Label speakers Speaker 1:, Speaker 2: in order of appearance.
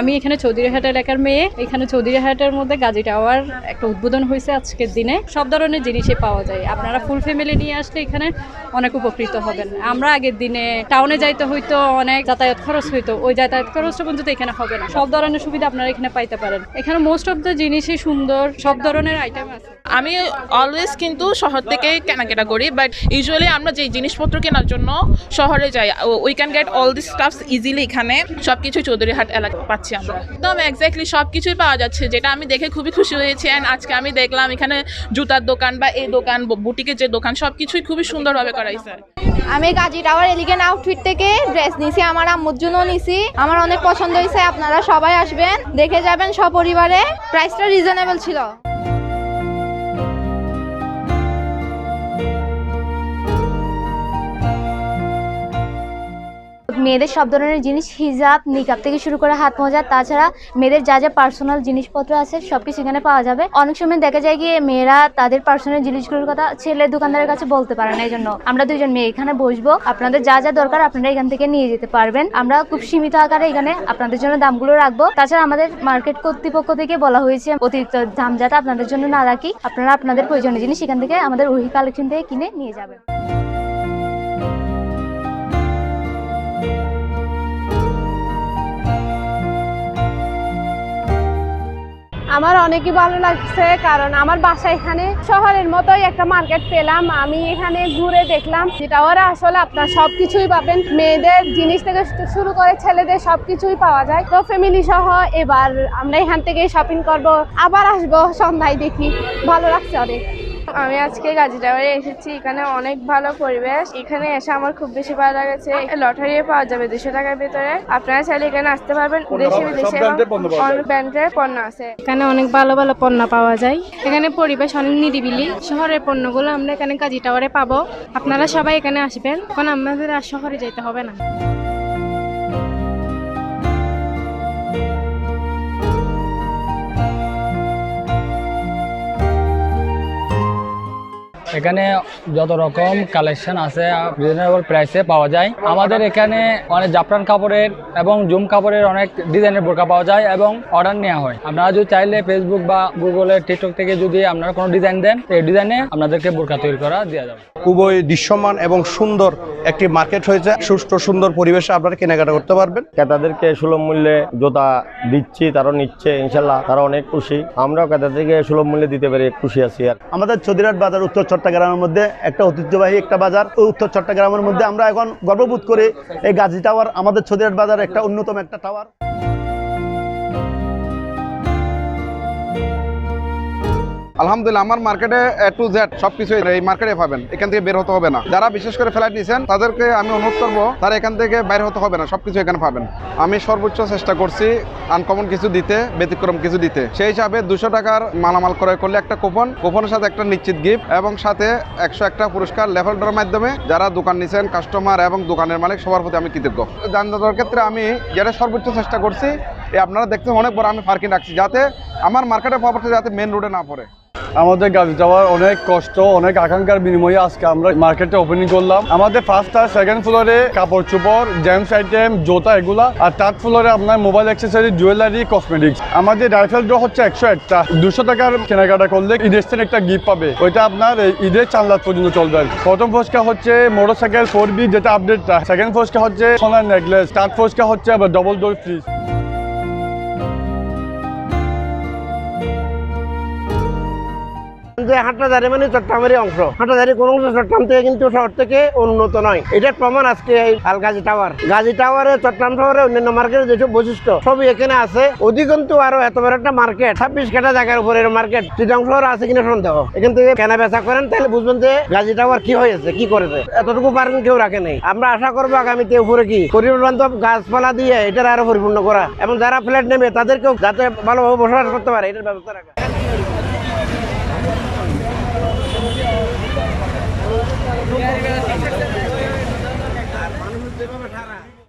Speaker 1: আমি এখানে চৌধুরীহাট এলাকার মেয়ে। এখানে চৌধুরীহাটের মধ্যে গাজী টাওয়ার একটা উদ্বোধন হয়েছে আজকের দিনে। সব ধরনের জিনিসই পাওয়া যায়। আপনারা ফুল ফ্যামিলি নিয়ে আসলে এখানে অনেক উপকৃত হবেন। আমরা আগের দিনে টাউনে যাইতে হইতো, অনেক যাতায়াত খরচ হইতো। ওই যাতায়াত খরচটা পর্যন্ত এখানে হবে না। সব ধরনের সুবিধা আপনারা এখানে পাইতে পারেন। এখানে মোস্ট অফ দ্য জিনিসই সুন্দর, সব ধরনের আইটেম আছে।
Speaker 2: আমি অলওয়েজ কিন্তু শহর থেকে কেনাকাটা করি বাট ইউজুয়ালি আমরা যে জিনিসপত্র কেনার জন্য শহরে যাই we can get all this stuffs easily এখানে সব কিছু চৌধুরীহাট এলাকা পাচ্ছি আমরা। একদম এক্স্যাক্টলি সব কিছুই পাওয়া যাচ্ছে, যেটা আমি দেখে খুবই খুশি হয়েছি অ্যান্ড আজকে আমি দেখলাম এখানে জুতার দোকান বা এই দোকান বুটিকের যে দোকান সব কিছুই খুবই সুন্দরভাবে করাইছে
Speaker 3: আমি গাজী টাওয়ার এলিগেন আউটফিট থেকে ড্রেস নিছি, আমার আম্মুর জন্য নিছি। আমার অনেক পছন্দ হয়েছে, আপনারা সবাই আসবেন, দেখে যাবেন সপরিবারে। প্রাইসটা রিজনেবল ছিল।
Speaker 4: মেয়েদের সব ধরনের জিনিস, হিজাব নিকাব থেকে শুরু করে হাত মোজা, তাছাড়া মেয়েদের যা যা পার্সোনাল জিনিসপত্র আছে, সবকিছু এখানে পাওয়া যাবে। অনেক সময় দেখা যায় গিয়ে মেয়েরা তাদের পার্সোনাল জিনিসগুলোর কথা ছেলে দোকানদারের কাছে বলতে পারে না এই জন্য আমরা দুজন মেয়ে এখানে বসবো। আপনাদের যা যা দরকার আপনারা এখান থেকে নিয়ে যেতে পারবেন। আমরা খুব সীমিত আকারে এখানে আপনাদের জন্য দামগুলো রাখব। তাছাড়া আমাদের মার্কেট কর্তৃপক্ষ থেকে বলা হয়েছে, অতিরিক্ত দাম যাতে আপনাদের জন্য না রাখি। আপনারা আপনাদের প্রয়োজনীয় জিনিস এখান থেকে আমাদের ওহি কালেকশন থেকে কিনে নিয়ে যাবেন।
Speaker 5: আমার অনেকই ভালো লাগছে, কারণ আমার বাসা এখানে শহরের মতোই একটা মার্কেট পেলাম। আমি এখানে ঘুরে দেখলাম যেটা ওরা আসলে আপনার সব কিছুই পাবেন। মেয়েদের জিনিস থেকে শুরু করে ছেলেদের সব কিছুই পাওয়া যায়। তো ফ্যামিলি সহ এবার আমরা এখান থেকে শপিং করব। আবার আসব সন্ধ্যায় দেখি। ভালো লাগছে অনেক। আমি আজকে গাজী টাওয়ারে এসেছি এখানে অনেক ভালো পরিবেশ। এখানে এসে আমার খুব বেশি ভালো লাগছে। লটারিও পাওয়া যাবে দুশো টাকার ভিতরে। আপনারা চাইলে এখানে আসতে পারবেন। দেশে বিদেশে অনেক ব্র্যান্ডের পণ্য আছে।
Speaker 6: এখানে অনেক ভালো ভালো পণ্য পাওয়া যায়। এখানে পরিবেশ অনেক নিরিবিলি। শহরের পণ্যগুলো আমরা এখানে কাজী টাওয়ারে পাবো। আপনারা সবাই এখানে আসবেন। এখন আমাদের আর শহরে যেতে হবে না।
Speaker 7: এখানে যত রকম কালেকশন আছে রিজনেবল প্রাইসে পাওয়া যায়। আমাদের এখানে অনেক জাফরান কাপড়ের এবং জুম কাপড়ের অনেক ডিজাইনের বোরকা পাওয়া যায় এবং অর্ডার নেওয়া হয়। আপনারা যদি চাইলে ফেসবুক বা গুগলে টিকটক থেকে যদি আপনারা কোনো ডিজাইন দেন এই ডিজাইনে আপনাদেরকে বোরকা তৈরি করা দেওয়া যাবে।
Speaker 8: খুবই দৃশ্যমান এবং সুন্দর একটি মার্কেট হয়েছে। সুষ্ঠু সুন্দর পরিবেশে আপনারা কেনাকাটা করতে পারবেন।
Speaker 9: ক্রেতাদেরকে সুলভ মূল্যে জোতা দিচ্ছি তারা নিচ্ছে ইনশাল্লাহ তারা অনেক খুশি। আমরাও ক্রেতাদেরকে সুলভ মূল্যে দিতে পেরে খুশি আছি আর।
Speaker 8: আমাদের চৌধুরীহাট বাজার উত্তর চট্টগ্রামের মধ্যে একটা ঐতিহ্যবাহী একটা বাজার। উত্তর চট্টগ্রামের মধ্যে আমরা এখন গর্ববোধ করে এই গাজী টাওয়ার, আমাদের চৌধুরীহাট বাজার একটা অন্যতম একটা টাওয়ার।
Speaker 10: আলহামদুলিল্লাহ, আমার মার্কেটে এ টু জেড সবকিছু এই মার্কেটে পাবেন। এখান থেকে বের হতে হবে না। যারা বিশেষ করে ফ্ল্যাট নিয়েছেন তাদেরকে আমি অনুরোধ করব, তারা এখান থেকে বাইরে হতে হবে না, সবকিছু এখানে পাবেন। আমি সর্বোচ্চ চেষ্টা করছি আনকমন কিছু দিতে, ব্যতিক্রম কিছু দিতে। সেই হিসাবে দুশো টাকার মালামাল ক্রয় করলে একটা কুপন কুপনের সাথে একটা নিশ্চিত গিফট এবং সাথে একশো একটা পুরস্কার লেভেল ড্রর মাধ্যমে যারা দোকান নিছেন কাস্টমার এবং দোকানের মালিক, সবার প্রতি আমি কৃতজ্ঞ। যানজটের ক্ষেত্রে আমি যেটা সর্বোচ্চ চেষ্টা করছি আপনারা দেখতে অনেক বড় আমি পার্কিং রাখছি, যাতে আমার মার্কেটে প্রপার্টি যাতে মেন রোডে না পড়ে।
Speaker 11: আমাদের গাড়ি যাওয়ার অনেক কষ্ট, অনেক আকাঙ্ক্ষার বিনিময়ে আজকে আমরা মার্কেটে ওপেনিং করলাম। আমাদের ফার্স্ট আর সেকেন্ড ফ্লোরে কাপড় চোপড় জেমস আইটেম জুতা এগুলা, আর থার্ড ফ্লোরে আপনার মোবাইল অ্যাক্সেসরি জুয়েলারি কসমেটিক্স আমাদের রাইফেল ড্র হচ্ছে একশো একটা। দুশো টাকার কেনাকাটা করলে ঈদের থেকে একটা গিফট পাবে। ওইটা আপনার ঈদের চার পর্যন্ত চলবে। প্রথম ফোসকা হচ্ছে মোটর সাইকেল ফোর বি যেটা আপডেটটা সেকেন্ড ফোসকা হচ্ছে সোনার নেকলেস থার্ড ফোসকা হচ্ছে আবার ডবল ডোর ফ্রিজ
Speaker 9: যে হাটবাজারে মানে চট্টগ্রামের অংশ। হাটবাজারে কোন অংশ চট্টগ্রাম থেকে কিন্তু শহর থেকে উন্নত নয়। এটার প্রমাণ আজকে এই আল গাজী টাওয়ার। গাজী টাওয়ারে, চট্টগ্রাম শহরে অন্যান্য মার্কেটের যেসব বৈশিষ্ট্য, সবই এখানে আছে। অধিকন্তু আরও এত বড় একটা মার্কেট, ছাব্বিশ কাটা জায়গার উপরে মার্কেট। চিটাং শহর আছে কিনা সন্দেহ। এখান থেকে কেনা বেচা করেন, তাহলে বুঝবেন যে গাজী টাওয়ার কি হয়েছে, কি করেছে। এতটুকু পার্কিং কেউ রাখে নেই। আমরা আশা করব আগামীতে উপরে কি পরিবার বান্ধব গাছপালা দিয়ে এটার আরও পরিপূর্ণ করা। এবং যারা ফ্ল্যাট নেবে, তাদেরকেও যাতে ভালোভাবে বসবাস করতে পারে, এটার ব্যবস্থা রাখা। আর মানুষ যেভাবে সারা